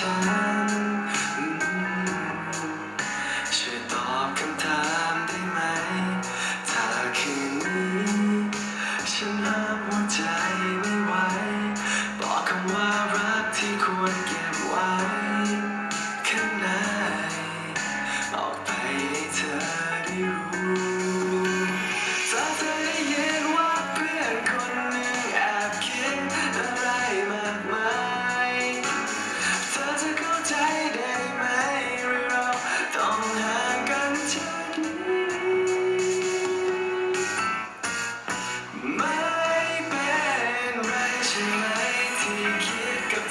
shine.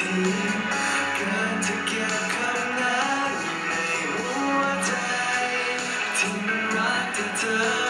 ที่มันรักแต่เธอ